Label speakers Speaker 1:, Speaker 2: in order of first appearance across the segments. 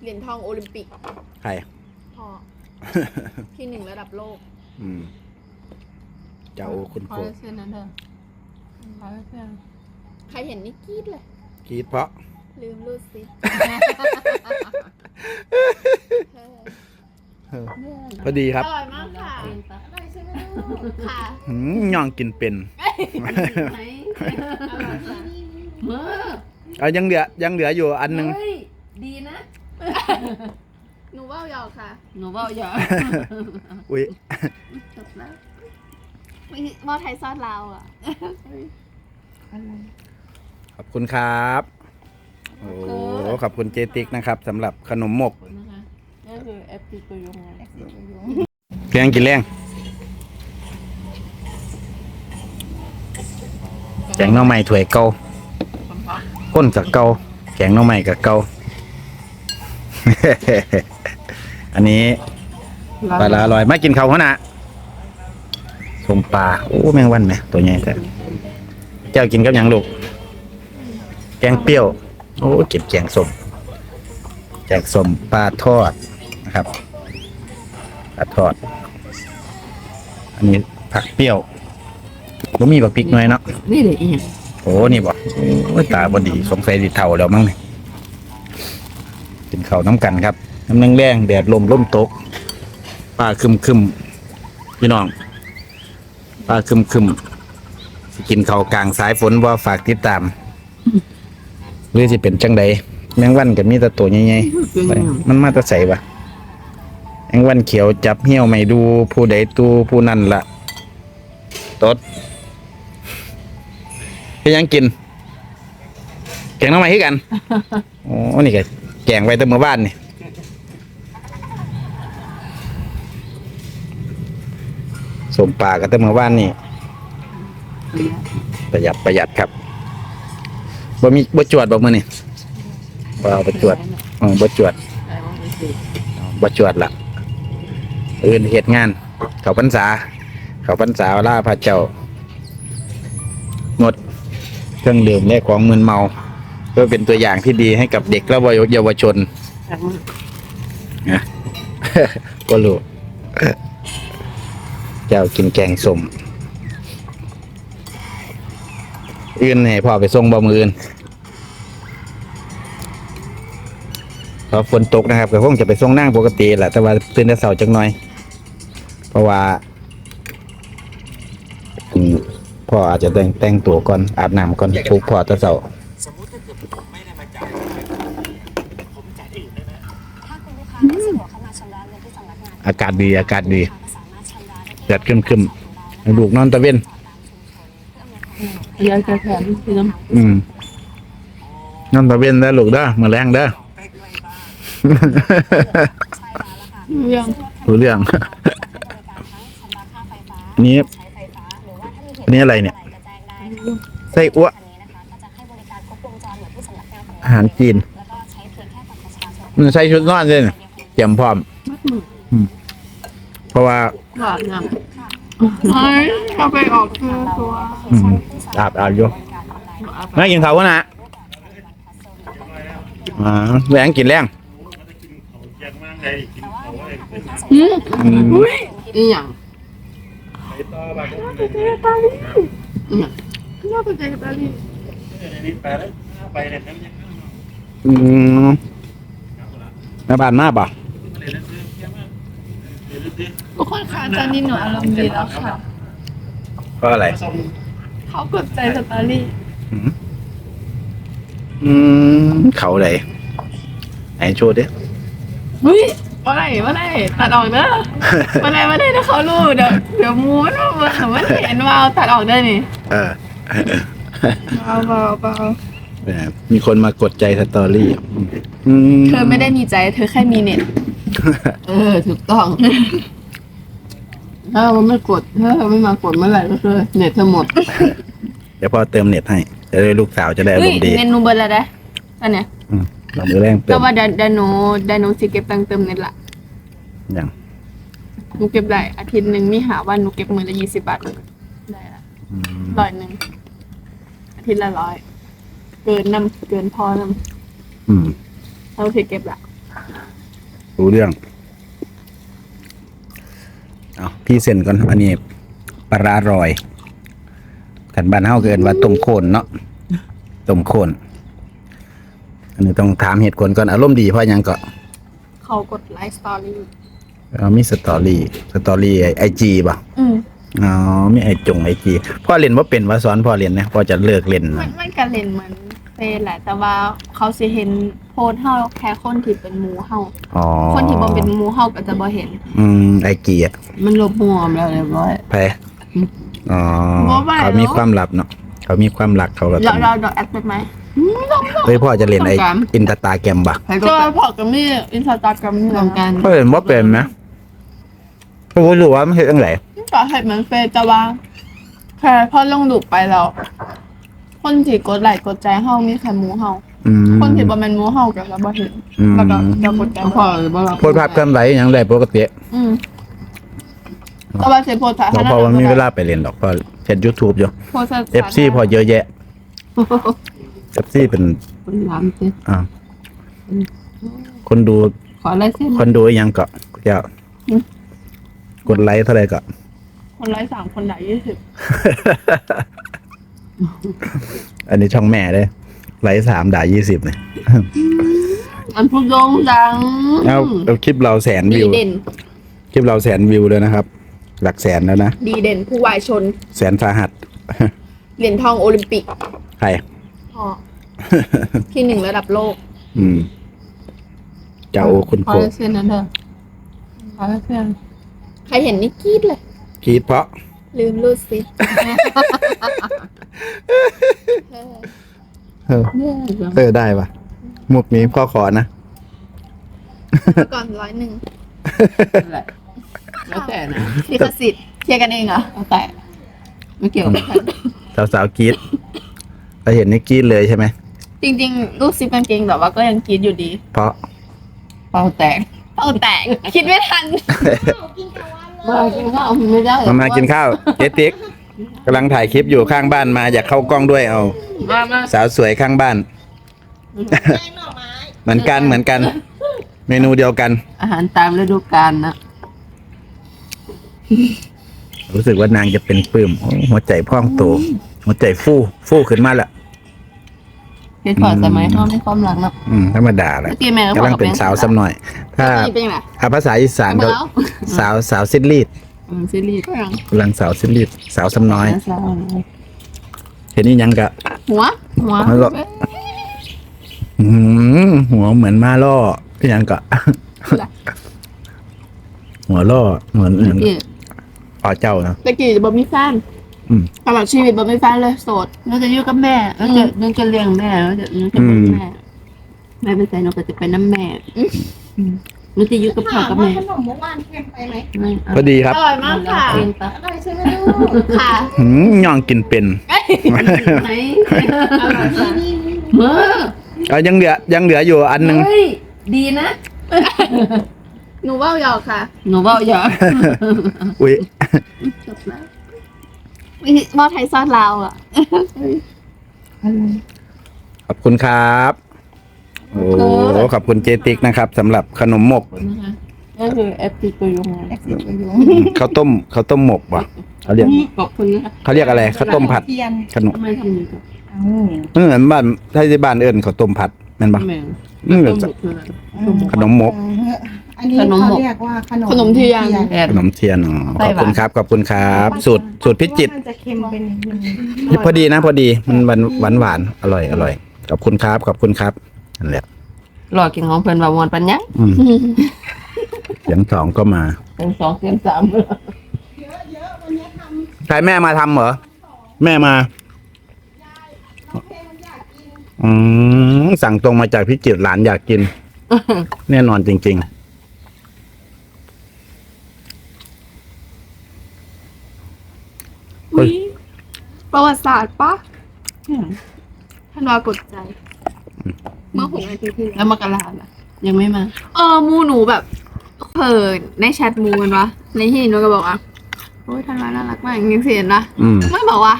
Speaker 1: เหรียญทองโอลิมปิก
Speaker 2: ใคร
Speaker 1: พ่อที่หนึ่งระดับโลก
Speaker 2: อืมเจ้าคุณ
Speaker 3: ขอ
Speaker 2: โค
Speaker 3: เส้นนั้นเด้อขอเส้น
Speaker 1: ใครเห็นนี่กรี๊ดเลย
Speaker 2: คิดเพราะ
Speaker 1: ลืมรูดซิป
Speaker 2: เออพอดีครับ
Speaker 1: อร่อยมากค่ะค่ะ
Speaker 2: หืมย่องกินเป็น
Speaker 3: ไหน
Speaker 1: อร่อยค่ะ
Speaker 3: เมื่อ
Speaker 2: เอายังเหลือยังเหลืออยู่อันหนึง
Speaker 3: เฮ้ยดีนะ
Speaker 1: หนูว่าวหยอกค่ะ
Speaker 3: หนูว่าอย่า
Speaker 2: อุ้ย
Speaker 3: จบแล้ว
Speaker 1: ไม่ว่าวไทยซอสลาวอะ
Speaker 3: อะไร
Speaker 2: ขอบคุณครับ โอ้ขอบคุณเจติกนะครับสำหรับขนมหมก
Speaker 3: ขอบคุณนะคะนี่คือแอปพลิตัวยงไงแอปพลิตัวยง
Speaker 2: แรงกินแรงแกงหน้องใหม่ถ้วยเก่าก้นกับเก่าแกงหน้องใหม่กับเก่า อันนี้ปลาละอร่อยมากินเขาวหัวหนะสมปลาโอ้แมงวันไหมตัวใหญ่แต่เจ้ากินกับหยังลูกแกงเปรี้ยว โอ้เก็บแกงสมแกงสมปลาทอดนะครับปลาทอด อันนี้ผักเปรี้ยวบ่มีบักพริกหน่อยเนาะ
Speaker 3: นี่เลยอีก
Speaker 2: โอ้นี่บ่โอ้ยตาบดีสงสัยดิเท่าแล้วมั้งนี่ กินข้าวน้ำกันครับน้ำแรงแรงๆแดดลมลมตกป้าคึมคึมๆพี่น้องป้าคึมคึมๆสิกินข้าวกลางสายฝนว่าฝากติดตามหรือสิเป็นจังใดแมงวันกับมีแต่ตัวใหญ่ๆไปมันมาแตะใส่ปะแมงวันเขียวจับเหี้ยวไม่ดูผู้ใดตูผู้นั่นละตดเฮ็ดหยังกินแกงหน้ำใหม่ให้กัน โอ้นี่ก็แกงไว้แต่เมื่อบ้านนี่สมปลาก็แต่เมื่อบ้านนี่ประหยัดประหยัดครับบ่มีบ่จวดบ่มื้อนี่บ่เอาบ่จวดเออบ่จวดบ่จวดล่ะอื่นเฮ็ดงาน เขาพรรษา เขาพรรษาลาพระเจ้างดเครื่องดื่มและของมึนเมา เพื่อเป็นตัวอย่างที่ดีให้กับเด็กและเยาวชนนะก็รู้เจ้ากินแกงสมอื่นให้พ่อไปส่งบ่มืออื่นพอฝนตกนะครับก็คงจะไปส่งนั่งปกติแหละแต่ว่าตื่นแต่เสาจังหน่อย เพราะว่าพ่ออาจจะแต่งแต่งตัวก่อนอาบน้ำก่อนปลุกพ่อแตะเสา อากาศดีอากาศดี
Speaker 4: ลูกค้าก็สามารถชำระได้ที่
Speaker 2: แดดขึ้นๆลูกนอนตะเว้น
Speaker 3: ยายจะแถมพี่น้ำ
Speaker 2: อืมนอนตะเว้นเด้อลูกเด้อมื้อแรงเด้อ
Speaker 1: ยัง
Speaker 2: รู้เรื่องอันนี้อันนี้อะไรเนี่ยไส้อั่วอาหารจีนมันใส่ชุดนอนเลยเนี่ยเตรียมพร้อมอืม เพราะว่า
Speaker 3: หวานงาม
Speaker 1: เฮ้ยเขาไปออกเธอตัว
Speaker 2: อืมอาบอาบอยู่ไม่กินเขาวนะอ่าแรงกินแรง
Speaker 3: อืม
Speaker 2: อืม
Speaker 3: อีหยัง
Speaker 1: น่าจะเจอตาลี
Speaker 2: อืมแม่บ้านมาป่ะ
Speaker 1: ทุกคนค่ะตอนนี้หนูอารมณ์ดีแล้วค่ะ
Speaker 2: เพราะอะไร
Speaker 1: เขากดใจสตอรี่
Speaker 2: อืมอืมเขาไหนไหนโชว์ดิ
Speaker 1: เฮ้ยว่าไรว่าไรตัดออกเด้อว่าไรว่าไรถ้าเขารู้เดี๋ยวเดี๋ยวมูนว่ามันเห็นว่าตัดออกได้นี่
Speaker 2: เออ
Speaker 1: เบาเบาเบา
Speaker 2: แหมมีคนมากดใจสตอรี่อืม
Speaker 1: เธอไม่ได้มีใจ เธอแค่มีเน็ต
Speaker 3: เออ ถูกต้อง ถ้ามันไม่กด ถ้าไม่มากดเมื่อไหร่ก็คือเน็ตทั้งหมด
Speaker 2: เดี๋ยวพ่อเติมเน็ตให้จะได้ลูกสาวจะได้อา
Speaker 1: เฮ้
Speaker 2: ร
Speaker 1: ย
Speaker 2: มณ์ดี
Speaker 1: เน็ตหนูเบิร์แล้วได้อันเนี้ย
Speaker 2: อืมลองมือแรงเติ
Speaker 1: แต่
Speaker 2: ม
Speaker 1: ว่าเดยวเดยวหนูเดยวหนูสิเก็บตังค์เติมเน็ตละ
Speaker 2: อย่าง
Speaker 1: หนูเก็บได้อาทิตย์หนึ่งมีหาวันหนูเก็บมือละยี่สิบบาทได้ละ
Speaker 2: อืม
Speaker 1: ร้อยหนึ่งอาทิตย์ละร้อยเกินนำเกินพอนำ
Speaker 2: อืม
Speaker 1: เราสิเก็บละ
Speaker 2: รู้เรื่อง เอาพี่เซ็นก่อน อันนี้ปลาร้าลอยกันบ้านเฮาเกินว่าต้มโคนเนาะต้มโคนอันนี้ต้องถามเหตุผลก่อนอารมณ์ดีเพราะหยังก็
Speaker 1: เขากดไลค์สตอรี่
Speaker 2: เอามีสตอรี่สตอรี่ไอจีป่ะ
Speaker 1: อืม
Speaker 2: อ๋อมีไอจงไอจีพ่อเรียนว่าเป็นว่าสอนพ่อเรียนนะพ่อจะเลิกเล่น
Speaker 1: มั
Speaker 2: นะ
Speaker 1: นมันก็เล่นเหมือนเฟซแหละแต่ว่า เขาสิเห็นโพสต์เฮาแค่คนที่เป็นหมูเฮา
Speaker 2: อ๋อ
Speaker 1: คนที่บ่เป็นหมูเฮาก็จะบ่เห็น
Speaker 2: อืมไอจีอะ
Speaker 3: มันลบหัวมแล้วเรียบร้อย
Speaker 2: แพ้อ๋อ
Speaker 1: บ่ไหว
Speaker 2: เขามี
Speaker 1: แล้ว
Speaker 2: ความลับเนาะเขามีความลักเขาแบบ
Speaker 1: เราเราดอกแอดเป็นไหม
Speaker 2: เฮ้ยพ่อจะเรียนไออินตาตาแกรมปะ
Speaker 3: ใครก็
Speaker 1: ก็พอกับมีอินสตาแกรมนี่
Speaker 3: รวมกัน
Speaker 2: พ่อเห็นว่าเป็นไหมพ่อรู้ว่ามันเห็นตั้งไหน
Speaker 1: ก็เห็นเหมือนเฟซแต่ว่าแค่พอลงรูปไปแล้ว คนที่กดไลค์กดใจเฮามีแค่หมูเฮา
Speaker 2: อืม
Speaker 1: คนที่บ่แม่นหมูเฮาก็จะบ่เห็น
Speaker 2: อืม
Speaker 1: แล้วก็จะกดใจ
Speaker 3: เอา
Speaker 1: บ่
Speaker 3: พ่อหรือบ่เรา
Speaker 2: โพสต์ภาพเคลื่อนไหวอย่างไรปกติ
Speaker 1: อืมก็ว่าสิโพสต์สา
Speaker 2: เพ
Speaker 1: ธาร
Speaker 2: ราะ
Speaker 1: ณะ
Speaker 2: พ่อมันมีเวลาไปเรียนดอกพ่อเห็นยูทูบอยู่
Speaker 1: โพสต์สาธารณะ
Speaker 2: เอฟซีพอเยอะแยะเอฟซีเป็น
Speaker 3: คนล้ำสิ
Speaker 2: อ่าคนดู
Speaker 3: ขออะไรเส้น
Speaker 2: คนดูอีหยังเกาะเจ้ากดไลค์เท่าไหร่ก็
Speaker 1: คนไลค์สามคนไหนยี่สิบ
Speaker 2: อันนี้ช่องแม่เลย ไลค์สามด่ายี่สิบเนี่ย
Speaker 3: อันพูดโด่งดัง
Speaker 2: เอาเอาคลิปเราแสน
Speaker 1: ดี
Speaker 2: วิว
Speaker 1: เด่น
Speaker 2: คลิปเราแสนวิวเลยนะครับ หลักแสนแล้วนะ
Speaker 1: ดีเด่น ผู้วายชน
Speaker 2: แสนสาหัส
Speaker 1: เหรียญทองโอลิมปิก
Speaker 2: ใคร
Speaker 1: พ่อที่หนึ่งระดับโลก
Speaker 2: อืมเจ้าโอคุณ
Speaker 3: ขอ
Speaker 2: โก
Speaker 3: อะไรเส้นนั้นเด้อขออะไรเส้น
Speaker 1: ใครเห็นนี่กรีดเลย
Speaker 2: คิดเพราะ
Speaker 1: ลืมรูดซิ
Speaker 2: เออ
Speaker 3: เนี่ย
Speaker 2: เออได้ปะมุกนี้พ่อขอนะ
Speaker 1: ก่อนร้อยหนึ่ง
Speaker 3: แหละแล้วแต่นะ
Speaker 1: ลิขสิทธิ์เคลียร์กันเองเหรอ
Speaker 3: แล้วแต่ไม่เกี่ยวกับใคร
Speaker 2: สาวสาวๆกรีดเราเห็นนี่กรีดเลยใช่ไหม
Speaker 1: จริงๆ รูดซิปกางเกงแต่ว่าก็ยังกรีดอยู่ดี
Speaker 2: เพราะ
Speaker 3: เป่าแตก
Speaker 1: เอาแตกคิดไม่ทัน
Speaker 3: มากินข้าวไม่ได้
Speaker 2: มามากินข้าวเจติ๊ก กำลังถ่ายคลิปอยู่ข้างบ้านมาอยากเข้ากล้องด้วยเอา
Speaker 3: มามา
Speaker 2: สาวสวยข้างบ้าน เหมือนกันเหมือนกัน เมนูเดียวกัน
Speaker 3: อาหารตามฤดูกาลนะ
Speaker 2: รู้สึกว่านางจะเป็นปลื้มโอ้หัวใจพองโตหัวใจฟูฟูขึ้นมาและ
Speaker 3: เฮ็ดพอสมัยเฮามีความรักเนาะ
Speaker 2: อืมธรรมดาแหละ
Speaker 3: เมื่อกี้แม่ก็
Speaker 2: กำลังเป็นสาวซ้ำหน่อย ถ้า
Speaker 1: นี่เป็นยังไง
Speaker 2: ถ้าภาษาอีสาน
Speaker 1: เอา
Speaker 2: ก็
Speaker 1: มาแล้ว
Speaker 2: สาวสาวซิดลีด
Speaker 3: อืมซีรีส์
Speaker 1: ก็ยัง
Speaker 2: กำลังสาวซิดลีดสาวซ้ำน้อย
Speaker 3: สาว
Speaker 2: เห็นนี่ยังกะ
Speaker 1: หัว
Speaker 3: หัว
Speaker 2: แล้วก็อืมหัวเหมือนมาล่อยังกะ หัวล่อเหมือนเหมือน
Speaker 3: พี่
Speaker 2: อ๋อเจ้านะ
Speaker 1: ตะกี้จะบ่มีแฟน
Speaker 2: อืม
Speaker 1: ตลอดชีวิตบ่มีแฟนเลยโสด
Speaker 3: เราจะอยู่กับแม่เราจะเราจะเลี้ยงแม่เราจะเราจะเป็นแม่แม่ไปใส่เราก็จะเป็นน้ำแม่ เราจะอยู่กับพ่อกับแม่
Speaker 4: ขนมเมื่อวานเค็มไปไหม
Speaker 3: ไม่
Speaker 2: พอดีครับ
Speaker 1: อร่อยมากค่ะ
Speaker 3: เองปะ
Speaker 4: อร่อยใช่ไหมลูก
Speaker 1: ค่ะ
Speaker 2: หืมย่องกินเป็น
Speaker 3: ไหน
Speaker 1: อร่อยค่ะ
Speaker 3: เมื่อ
Speaker 2: เอายังเหลือยังเหลืออยู่อันหนึ่ง
Speaker 3: เฮ้ยดีนะ
Speaker 1: หนูว่าหยอกค่ะ
Speaker 3: หนูว่าอย่า
Speaker 2: อุ้ย
Speaker 3: จบแล้ว
Speaker 1: วิธีหม้อไทยซอสลาวอะ
Speaker 2: ขอบคุณครับ โอ้ขอบคุณเจติกนะครับสำหรับขนมหมก
Speaker 3: นะคะก็คือแอปพลิตัวยง
Speaker 4: แอปสีตัวยง
Speaker 2: ข้าวต้มข้าวต้มหมกว่ะเขาเรียก
Speaker 3: ขอบคุณนะคะ
Speaker 2: เขาเรียกอะไรข้าวต้มผัด
Speaker 4: เทียน
Speaker 2: ขนม
Speaker 3: ทำไมทำอย่างนี้กับ
Speaker 4: อ้าว
Speaker 2: เหมือนบ้านถ้าที่บ้านเอิญข้าวต้มผัดแม่นปะ
Speaker 3: แม่
Speaker 2: อืม
Speaker 3: ต้มหมกคืออะไร
Speaker 2: ขนมหมก
Speaker 4: อันนี้
Speaker 3: ขนมหม
Speaker 4: เขา
Speaker 3: ก
Speaker 4: เรียกว่าขนม
Speaker 1: ขนมเทียน
Speaker 3: แอน
Speaker 2: ขนมเทียนอ๋อ
Speaker 3: ไส้
Speaker 2: ขอบ
Speaker 3: หวาน
Speaker 2: คุณครับขอบคุณครับสูตรสูตรพิจิตร
Speaker 4: มันจะเค็มไปนิดนึง
Speaker 2: พอดีนะพอดีมันหวานหวานหวานอร่อยอร่อยขอบคุณครับขอบคุณครับ นั่นแหละ
Speaker 3: หลอดกินของเพิ่นว่ามวนปัญญา
Speaker 2: อืมเสียงสองก็มา
Speaker 3: เป็นสองเสียงสาม
Speaker 2: ใครแม่มาทำเหรอ แม่มา อืมสั่งตรงมาจากพิจิตรหลานอยากกิน แน่นอนจริง
Speaker 1: อุ๊ย ประวัติศาสตร์ปะท่านวากดใจ เมื่อหกนาทีที่
Speaker 3: แล้
Speaker 1: แล้วว
Speaker 3: มกราล่ะ ยังไม่มา
Speaker 1: เออมูหนูแบบเผยในแชทมูมันวะในที่หนูก็บอกว่าโอ้ยทางร้านน่ารักมากยังเสียนะ
Speaker 2: ๆอืม
Speaker 1: ไม่บอกว่า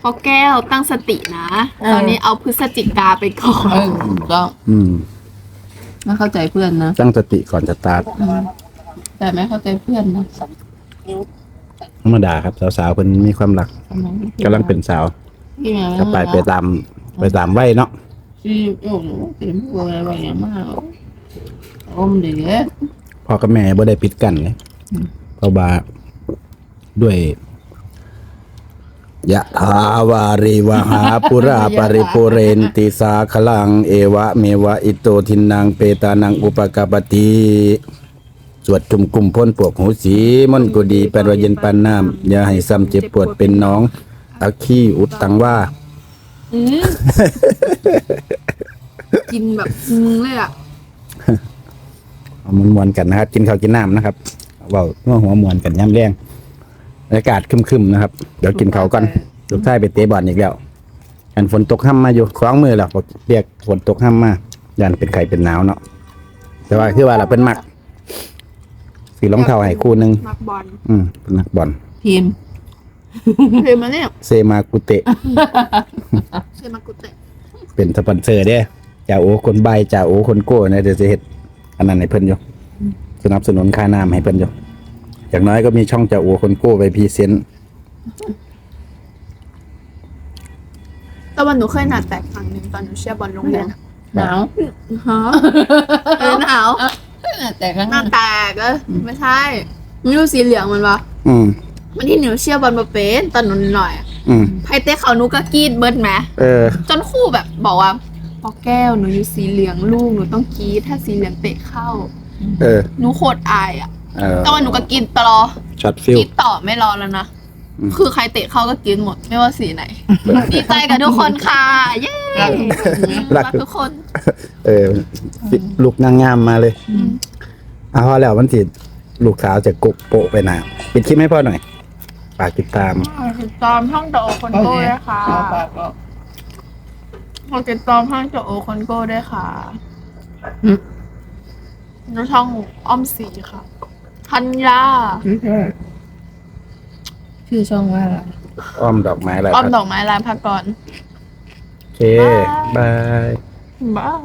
Speaker 1: พอแก้วตั้งสตินะ
Speaker 3: เออ
Speaker 1: ตอนนี้เอาพฤศจิกาไปก่อน
Speaker 3: เออถูกต้อง
Speaker 2: อืม
Speaker 3: ไม่เข้าใจเพื่อนนะ
Speaker 2: ตั้งสติก่อนจะสตาร์ท
Speaker 3: อืมแต่ไม่เข้าใจเพื่อนนะ
Speaker 2: ธรรมดาครับ สาวๆเพิ่นมีความรัก
Speaker 3: ทำไม
Speaker 2: กำลังเป็นสาว
Speaker 3: ที่มา
Speaker 2: ก็ไปไปตามไปตามไว้เนาะ
Speaker 3: ที่โอ้โหเต็มตัวอะไรแบบนี้มากอมเด็ก
Speaker 2: พ่อกับแม่บ่ได้ปิดกันเลยเพราะว่าด้วยยะถาวาริวหาปุราปริปุเรนติสาคลัง เอวะเมวะอิโตทินังเปตานังอุปกาปติสวดจุมกุมพ้นปวกหูสีมนต์กุดีแปลว่าเย็นปานน้ำอย่าให้ซ้ำเจ็บปวดเป็นน้องอักขี้อุดตังว่า
Speaker 1: อืมกินแบบมึงเลยอะ
Speaker 2: เอามันมวนๆกันนะครับ กินข้าวกินน้ำนะครับเว่าเมื่อหัวมวนกันย่ำแรงบรรยากาศครึมๆนะครับ เดี๋ยวกินข้าวก่อนลูกชายไปเตะบอลอีกแล้วอันฝนตกห้ำมาอยู่คล้องมือแล้วบอกเรียกฝนตกห้ำมายันเป็นไข่เป็นหนาวเนาะแต่ว่าคือว่าเราเป็นมักสีรองเท้าให้คู่หนึ่ง
Speaker 1: มักบอล
Speaker 2: อืมเป็นนักบอล
Speaker 3: พิมพ์
Speaker 1: เพลมาเนี่ย
Speaker 2: เซมากุเตะ
Speaker 1: เซมากุเตะ
Speaker 2: เป็นสปอนเซอร์เด้จ่าโอคนใบจ่าโอคนโก้เนี่ยเดี๋ยวจะเฮ็ดอันนั้นให้เพิ่นอยู่สนับสนุนค่าน้ำให้เพิ่นอยู่อย่างน้อยก็มีช่องจ่าโอคนโก้ไปพรีเซนต์
Speaker 1: แต่วันหนูเคยหนาแตกครั้งหนึ่งตอนหนูเชียร์บอลโรงเรียนอะ
Speaker 3: หนาว
Speaker 1: ฮะเออหนาว
Speaker 3: แต่ข้าง
Speaker 1: หน้าแตกเออไม่ใช่มันอยู่สีเหลืองมันวะ
Speaker 2: อืม
Speaker 1: มันที่หนูเชียร์บอลมาเป็นตอนหนูหน่อยอะ
Speaker 2: อืม
Speaker 1: ไพเต้เขาหนูก็กรีดเบิร์ดไหม
Speaker 2: เออ
Speaker 1: จนครู่แบบบอกว่าปอแก้วหนูอยู่สีเหลืองลูกหนูต้องกรีดถ้าสีเหลืองเตะเข้า
Speaker 2: เออ
Speaker 1: หนูโคตรอายอะ
Speaker 2: เออ
Speaker 1: แต่ว่าหนูก็กินตลอด
Speaker 2: ช็อตฟิล
Speaker 1: กินต่อไม่รอแล้วนะ
Speaker 2: อืม
Speaker 1: คือใครเตะเข้าก็กินหมดไม่ว่าสีไหนดีใจกับทุกคนค่ะเย้
Speaker 2: รั
Speaker 1: รั
Speaker 2: ก
Speaker 1: กทุกคน
Speaker 2: เออ ลูกนางงามมาเลยเอาพอแล้วมันสิลูกสาวจะกุกโปะไปหนาปิดคลิปให้พ่อหน่อย ฝากติดตาม
Speaker 1: ติดตามช่องโจโอคอนโก้ด้วยค่ะ
Speaker 3: เอาปากก็
Speaker 1: ฝากติดตามช่องโจโอคอนโก้ด้วยค่ะ
Speaker 3: อืม
Speaker 1: แล้วช่องอ้อมสีค่ะธัญญา
Speaker 3: ชื่อช่องว่าอะไร
Speaker 2: อ้อมดอกไม้อะไร
Speaker 1: อ้อมดอกไม้ลายพักก่อน
Speaker 2: โอเค บาย
Speaker 1: บาย